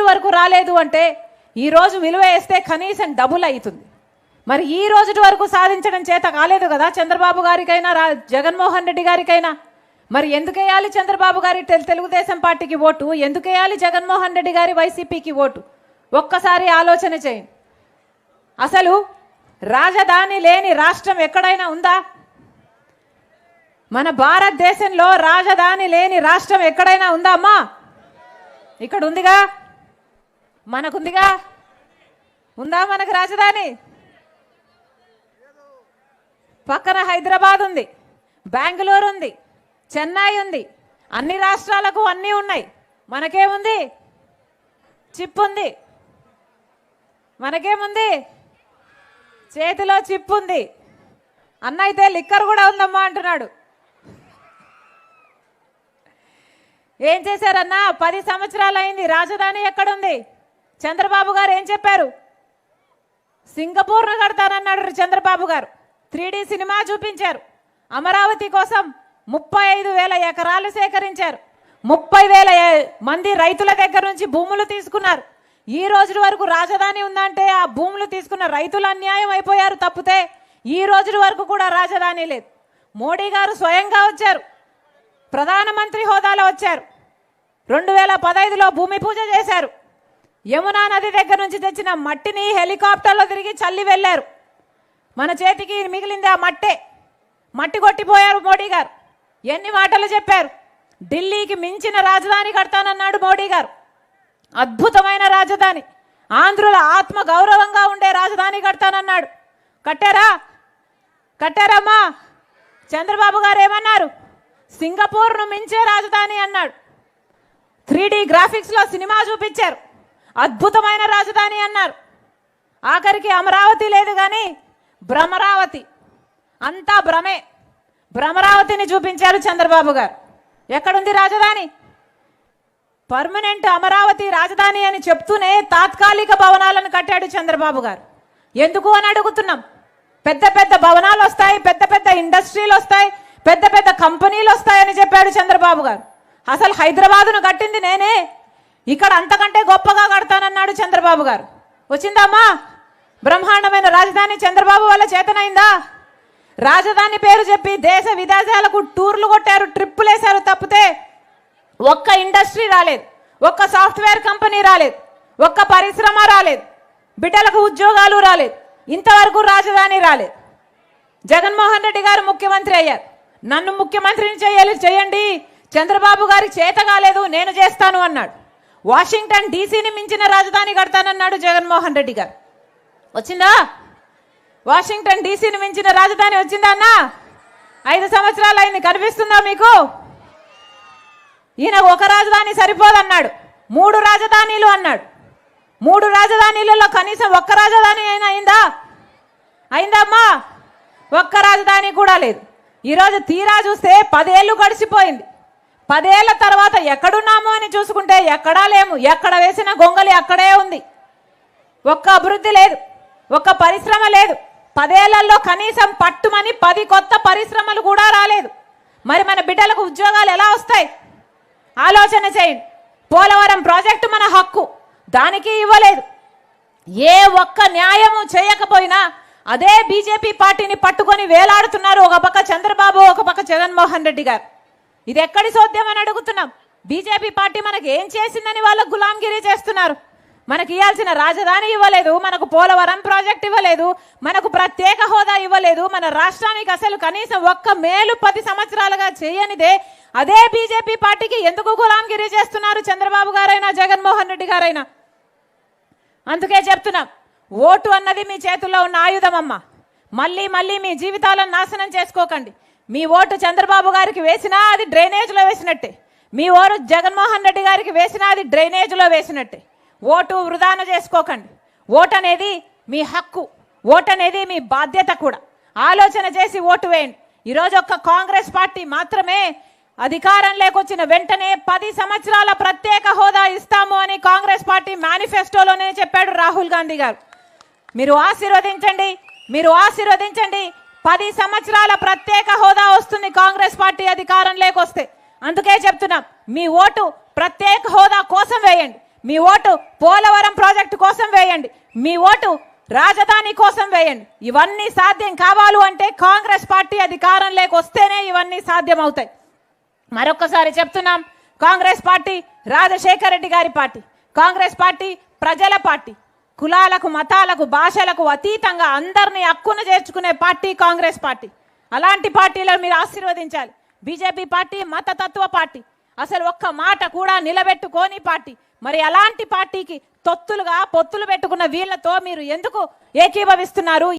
రోజు వరకు రాలేదు అంటే ఈ రోజు విలువ వేస్తే కనీసం డబుల్ అవుతుంది. మరి ఈ రోజు వరకు సాధించడం చేత కాలేదు కదా చంద్రబాబు గారికైనా రా జగన్మోహన్ రెడ్డి గారికైనా. మరి ఎందుకేయాలి చంద్రబాబు గారి తెలుగుదేశం పార్టీకి ఓటు? ఎందుకేయాలి జగన్మోహన్ రెడ్డి గారి వైసీపీకి ఓటు? ఒక్కసారి ఆలోచన చేయండి. అసలు రాజధాని లేని రాష్ట్రం ఎక్కడైనా ఉందా? మన భారతదేశంలో రాజధాని లేని రాష్ట్రం ఎక్కడైనా ఉందా అమ్మా? ఇక్కడ ఉందిగా మనకుందిగా? ఉందా మనకు రాజధాని? పక్కన హైదరాబాద్ ఉంది బెంగళూరు ఉంది చెన్నై ఉంది అన్ని రాష్ట్రాలకు అన్నీ ఉన్నాయి. మనకేముంది? చిప్ ఉంది. మనకేముంది? చేతిలో చిప్ ఉంది. అన్న అయితే లిక్కర్ కూడా ఉందమ్మా అంటున్నాడు. ఏం చేశారన్నా? పది సంవత్సరాలు అయింది రాజధాని ఎక్కడుంది? చంద్రబాబు గారు ఏం చెప్పారు? సింగపూర్ను కడతానన్నాడు చంద్రబాబు గారు. త్రీ సినిమా చూపించారు. అమరావతి కోసం ముప్పై ఐదు వేల ఎకరాలు సేకరించారు. ముప్పై వేల మంది రైతుల దగ్గర నుంచి భూములు తీసుకున్నారు. ఈ రోజు వరకు రాజధాని ఉందంటే ఆ భూములు తీసుకున్న రైతులు అన్యాయం అయిపోయారు తప్పితే ఈ రోజు వరకు కూడా రాజధాని లేదు. మోడీ గారు స్వయంగా వచ్చారు. ప్రధానమంత్రి హోదాలో వచ్చారు. రెండు వేల పదైదులో భూమి పూజ చేశారు. యమునా నది దగ్గర నుంచి తెచ్చిన మట్టిని హెలికాప్టర్లో తిరిగి చల్లి వెళ్ళారు. మన చేతికి మిగిలింది ఆ మట్టే. మట్టి కొట్టిపోయారు మోడీ గారు. ఎన్ని మాటలు చెప్పారు? ఢిల్లీకి మించిన రాజధాని కడతానన్నాడు మోడీ గారు. అద్భుతమైన రాజధాని. ఆంధ్రుల ఆత్మ గౌరవంగా ఉండే రాజధాని కడతానన్నాడు. కట్టారా? కట్టారమ్మా. చంద్రబాబు గారు ఏమన్నారు? సింగపూర్ను మించే రాజధాని అన్నాడు. త్రీ గ్రాఫిక్స్లో సినిమా చూపించారు. అద్భుతమైన రాజధాని అన్నారు. ఆఖరికి అమరావతి లేదు కానీ భ్రమరావతి. అంతా భ్రమే. భ్రమరావతిని చూపించారు చంద్రబాబు గారు. ఎక్కడుంది రాజధాని? పర్మనెంట్ అమరావతి రాజధాని అని చెప్తూనే తాత్కాలిక భవనాలను కట్టాడు చంద్రబాబు గారు. ఎందుకు అని అడుగుతున్నాం. పెద్ద పెద్ద భవనాలు వస్తాయి పెద్ద పెద్ద ఇండస్ట్రీలు వస్తాయి పెద్ద పెద్ద కంపెనీలు వస్తాయని చెప్పాడు చంద్రబాబు గారు. అసలు హైదరాబాదును కట్టింది నేనే. ఇక్కడ అంతకంటే గొప్పగా కడతానన్నాడు చంద్రబాబు గారు. వచ్చిందమ్మా? బ్రహ్మాండమైన రాజధాని చంద్రబాబు వల్ల చేతనైందా? రాజధాని పేరు చెప్పి దేశ విదేశాలకు టూర్లు కొట్టారు ట్రిప్పులు వేశారు తప్పితే ఒక్క ఇండస్ట్రీ రాలేదు ఒక్క సాఫ్ట్వేర్ కంపెనీ రాలేదు ఒక్క పరిశ్రమ రాలేదు బిడ్డలకు ఉద్యోగాలు రాలేదు ఇంతవరకు రాజధాని రాలేదు. జగన్మోహన్ రెడ్డి గారు ముఖ్యమంత్రి అయ్యారు. నన్ను ముఖ్యమంత్రిని చేయాలి చేయండి. చంద్రబాబు గారి చేత కాలేదు నేను చేస్తాను అన్నాడు. వాషింగ్టన్ డీసీని మించిన రాజధాని కడతానన్నాడు జగన్మోహన్ రెడ్డి గారు. వచ్చిందా? వాషింగ్టన్ డీసీని మించిన రాజధాని వచ్చిందా అన్నా? ఐదు సంవత్సరాలు అయింది కనిపిస్తుందా మీకు? ఈయన ఒక రాజధాని సరిపోదన్నాడు. మూడు రాజధానీలు అన్నాడు. మూడు రాజధానీలలో కనీసం ఒక్క రాజధాని అయినా అయిందా? అయిందమ్మా. ఒక్క రాజధాని కూడా లేదు. ఈరోజు తీరా చూస్తే పదేళ్ళు గడిచిపోయింది. పదేళ్ళ తర్వాత ఎక్కడున్నాము అని చూసుకుంటే ఎక్కడా లేము. ఎక్కడ వేసిన గొంగలి అక్కడే ఉంది. ఒక్క అభివృద్ధి లేదు. ఒక్క పరిశ్రమ లేదు. పదేళ్ళలో కనీసం పట్టుమని పది కొత్త పరిశ్రమలు కూడా రాలేదు. మరి మన బిడ్డలకు ఉద్యోగాలు ఎలా వస్తాయి? ఆలోచన చేయండి. పోలవరం ప్రాజెక్టు మన హక్కు. దానికి ఇవ్వలేదు. ఏ ఒక్క న్యాయము చేయకపోయినా అదే బీజేపీ పార్టీని పట్టుకొని వేలాడుతున్నారు ఒక పక్క చంద్రబాబు ఒక పక్క జగన్మోహన్ రెడ్డి గారు. ఇది ఎక్కడి సోద్యం అని అడుగుతున్నాం? బీజేపీ పార్టీ మనకి ఏం చేసిందని వాళ్ళు గులాంగిరి చేస్తున్నారు. మనకి ఇవ్వాల్సిన రాజధాని ఇవ్వలేదు మనకు పోలవరం ప్రాజెక్ట్ ఇవ్వలేదు మనకు ప్రత్యేక హోదా ఇవ్వలేదు మన రాష్ట్రానికి అసలు కనీసం ఒక్క మేలు పది సంవత్సరాలుగా చేయనిదే అదే బీజేపీ పార్టీకి ఎందుకు గులాంగిరి చేస్తున్నారు చంద్రబాబు గారైనా జగన్మోహన్ రెడ్డి గారైనా? అందుకే చెప్తున్నాం ఓటు అన్నది మీ చేతుల్లో ఉన్న ఆయుధం అమ్మ మళ్ళీ మళ్ళీ మీ జీవితాలను నాశనం చేసుకోకండి. మీ ఓటు చంద్రబాబు గారికి వేసినా అది డ్రైనేజ్లో వేసినట్టే. మీ ఓటు జగన్మోహన్ రెడ్డి గారికి వేసినా అది డ్రైనేజ్లో వేసినట్టే. ఓటు వృధాన చేసుకోకండి. ఓటు అనేది మీ హక్కు. ఓటు అనేది మీ బాధ్యత కూడా. ఆలోచన చేసి ఓటు వేయండి. ఈరోజు ఒక్క కాంగ్రెస్ పార్టీ మాత్రమే అధికారం లేకొచ్చిన వెంటనే పది సంవత్సరాల ప్రత్యేక హోదా ఇస్తాము అని కాంగ్రెస్ పార్టీ మేనిఫెస్టోలోనే చెప్పాడు రాహుల్ గాంధీ గారు. మీరు ఆశీర్వదించండి. మీరు ఆశీర్వదించండి. పది సంవత్సరాల ప్రత్యేక హోదా వస్తుంది కాంగ్రెస్ పార్టీ అధికారం లేకొస్తే అందుకే చెప్తున్నాం మీ ఓటు ప్రత్యేక హోదా కోసం వేయండి. మీ ఓటు పోలవరం ప్రాజెక్టు కోసం వేయండి. మీ ఓటు రాజధాని కోసం వేయండి. ఇవన్నీ సాధ్యం కావాలు అంటే కాంగ్రెస్ పార్టీ అధికారం వస్తేనే ఇవన్నీ సాధ్యం అవుతాయి మరొకసారి చెప్తున్నాం కాంగ్రెస్ పార్టీ రాజశేఖర రెడ్డి గారి పార్టీ కాంగ్రెస్ పార్టీ ప్రజల పార్టీ. కులాలకు మతాలకు భాషలకు అతీతంగా అందరినీ హక్కును చేర్చుకునే పార్టీ కాంగ్రెస్ పార్టీ. అలాంటి పార్టీలను మీరు ఆశీర్వదించాలి. బీజేపీ పార్టీ మతతత్వ పార్టీ. అసలు ఒక్క మాట కూడా నిలబెట్టుకోని పార్టీ. మరి అలాంటి పార్టీకి తొత్తులుగా పొత్తులు పెట్టుకున్న వీళ్ళతో మీరు ఎందుకు ఏకీభవిస్తున్నారు?